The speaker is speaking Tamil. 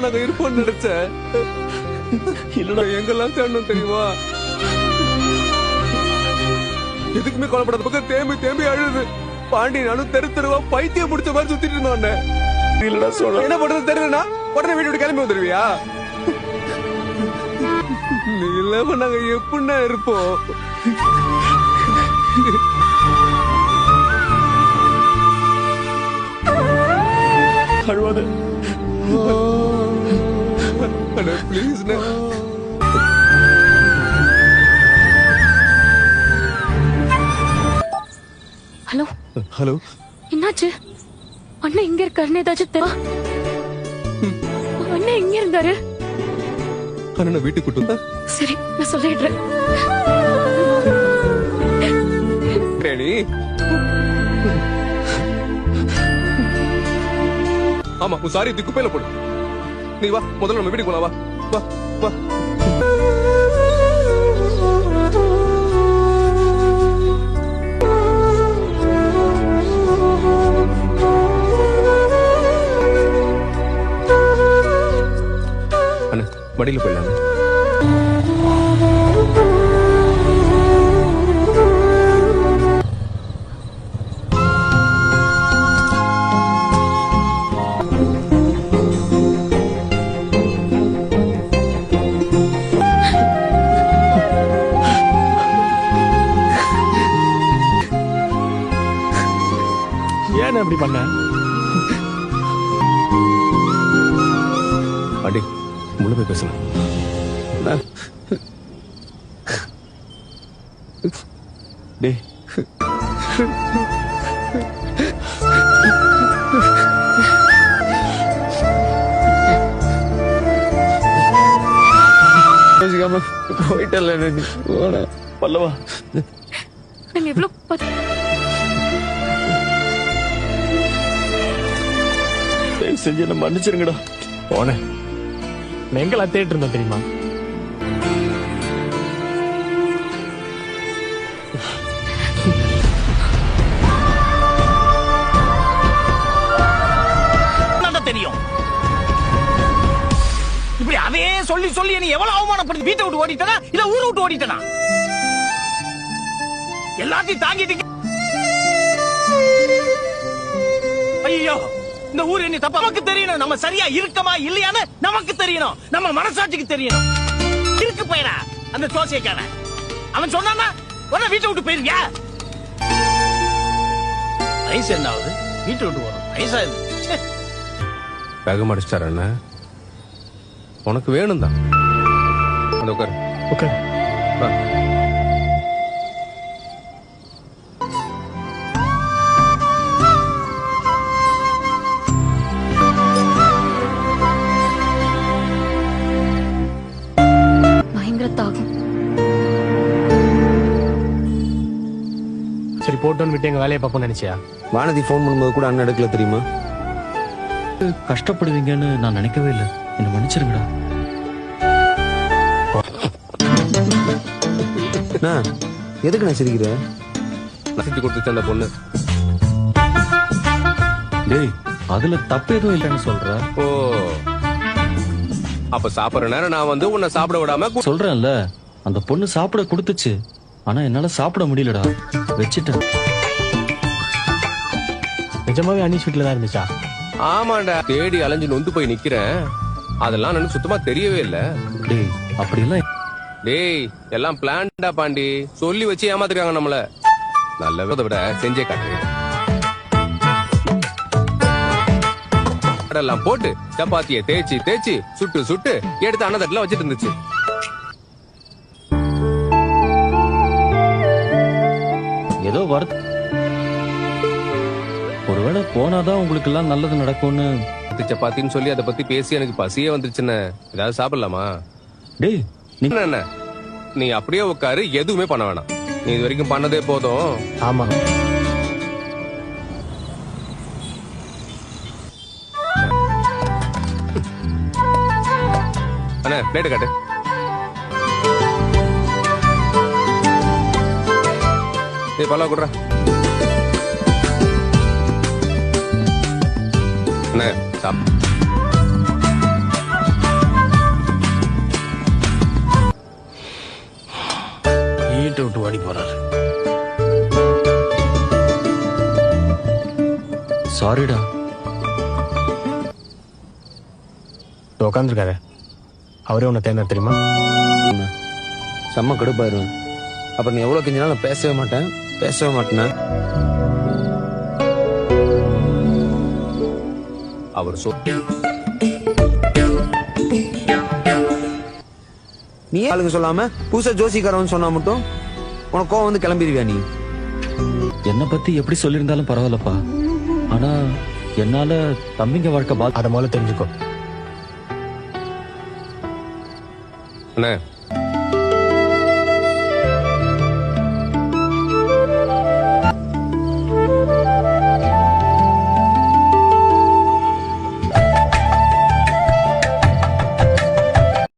இல்லாம நாங்க இருப்போம்னு நினைச்சேன். இல்லடா எங்கெல்லாம் தேடணும் தெரியுமா? எதுக்குமே கொலைப்படாத பக்கம் தேம்பி தேம்பி அழுது. பாண்டி நானும் தெரு தெருவா பைத்தியம் முடிச்ச மாதிரி சுத்திட்டு இருந்தோம். இல்லடா சோழா. என்ன பண்றது தெரியலனா உடனே விட்டு கிளம்பி வந்துருவியா? நீ இல்லாம நாங்க எப்படின்னா இருப்போம்? அழுவாத ஹலோ. ஹலோ. என்னாச்சு? அண்ணன் எங்க இருக்காருன்னு ஏதாச்சும் தெரியுமா அண்ணன் எங்க இருந்தாரு. அண்ணா வீட்டுக்கு கூட்டு சரி நான் சொல்லிடுறேன். ஆமா உன் சாரி திக்கு குப்பையில போடு. நீ வா முதல்ல நம்ம வீட்டுக்கு போலாம் வா. வா வா. அண்ணா மடியில ஏன் அப்படி பண்ண? அடி. உள்ள போய் பேசலாம். டேய். யோசிக்காம போயிட்டல நீ? பல்லவா. நாங்க எவ்வளவு செஞ்சு என்ன மன்னிச்சிருங்கடா. போனேன். எங்கெல்லாம் தேட்டு இருந்தோம் தெரியுமா? தெரியும்? இப்படி அதே சொல்லி சொல்லி நீ எவ்வளவு அவமானப்படுத்தி வீட்டை விட்டு ஓடிட்டனா? இல்ல ஊரை விட்டு ஓடிட்டனா? எல்லாத்தையும் தாங்கிட்டு ஐயோ. இந்த ஊர் என்ன தப்பா நமக்கு தெரியணும். நம்ம சரியா இருக்கமா இல்லையான்னு நமக்கு தெரியணும். நம்ம மனசாட்சிக்கு தெரியணும். இருக்கு போயிடா அந்த ஜோசியக்காரன் அவன் சொன்னானா உடனே வீட்டை விட்டு போயிருவியா? வயசு என்ன ஆகுது வீட்டை விட்டு வரும் வயசா ச்சே. வேகம் அடிச்சிட்டாரு அண்ணா. உனக்கு வேணும் தான் அந்த உட்காரு. போட்டோன்னு விட்டு எங்க வேலையை பார்ப்போம்னு நினைச்சியா? வானதி ஃபோன் பண்ணும்போது கூட அண்ணன் எடுக்கல தெரியுமா? கஷ்டப்படுவீங்கன்னு நான் நினைக்கவே இல்லை. என்ன மன்னிச்சிருங்கடா. அண்ணா, எதுக்கு நான் சிரிக்கிற? நசிச்சு கொடுத்துச்சு அந்த பொண்ணு. டேய் அதுல தப்பு எதுவும் இல்லைன்னு சொல்ற? ஓ. அப்ப சாப்பிடுற நேரம் நான் வந்து உன்னை சாப்பிட விடாம சொல்றேன்ல. அந்த பொண்ணு சாப்பிட கொடுத்துச்சு. ஆனா என்னால சாப்பிட முடியலடா. வச்சிட்டேன். நிஜமாவே அனீஷ் வீட்டுல தான் இருந்துச்சா? ஆமாண்டா. தேடி அலைஞ்சு நொந்து போய் நிக்கிறேன். அதெல்லாம் எனக்கு சுத்தமா தெரியவே இல்ல. டேய் அப்படிலாம் டேய் எல்லாம் பிளான்டா பாண்டி. சொல்லி வச்சு ஏமாத்திருக்காங்க நம்மள. நல்ல வித விட செஞ்சே காட்டு எல்லாம் போட்டு சப்பாத்திய தேய்ச்சி தேய்ச்சி சுட்டு சுட்டு எடுத்து அன்னதட்டுல வச்சிட்டு இருந்துச்சு. போனாதான் உங்களுக்கு எல்லாம் நல்லது நடக்கும்னு. பத்து சப்பாத்தின்னு சொல்லி அதை பத்தி பேசி எனக்கு பசியே வந்துருச்சுன்னு ஏதாவது சாப்பிடலாமா? டேய் நீ என்ன நீ அப்படியே உட்காரு எதுவுமே பண்ண வேணாம். நீ இது வரைக்கும் பண்ணதே போதும். ஆமா. அண்ணா பிளேட் காட்டு. ஏய் பல்லா குடுறா. ஈட்டை விட்டு வாடி போறாரு. சாரிடா உட்காந்துருக்காரு அவரே உன்னை தேர்ந்தார் தெரியுமா? செம்ம கடுப்பாயிரும். அப்புறம் நீ எவ்வளவு கிஞ்சினாலும் பேசவே மாட்டேன். பேசவே மாட்டேன் அவர் நீ ஏன் ஆளுங்க சொல்லாம? புதுசா ஜோசிக்காரன் சொன்னா மட்டும் உனக்கு கோவம் வந்து கிளம்பிடுவியா நீ? என்னை பத்தி எப்படி சொல்லியிருந்தாலும் பரவாயில்லப்பா. ஆனா என்னால தம்பிங்க வாழ்க்கை பா அதை முதல்ல தெரிஞ்சுக்கோ. அண்ணே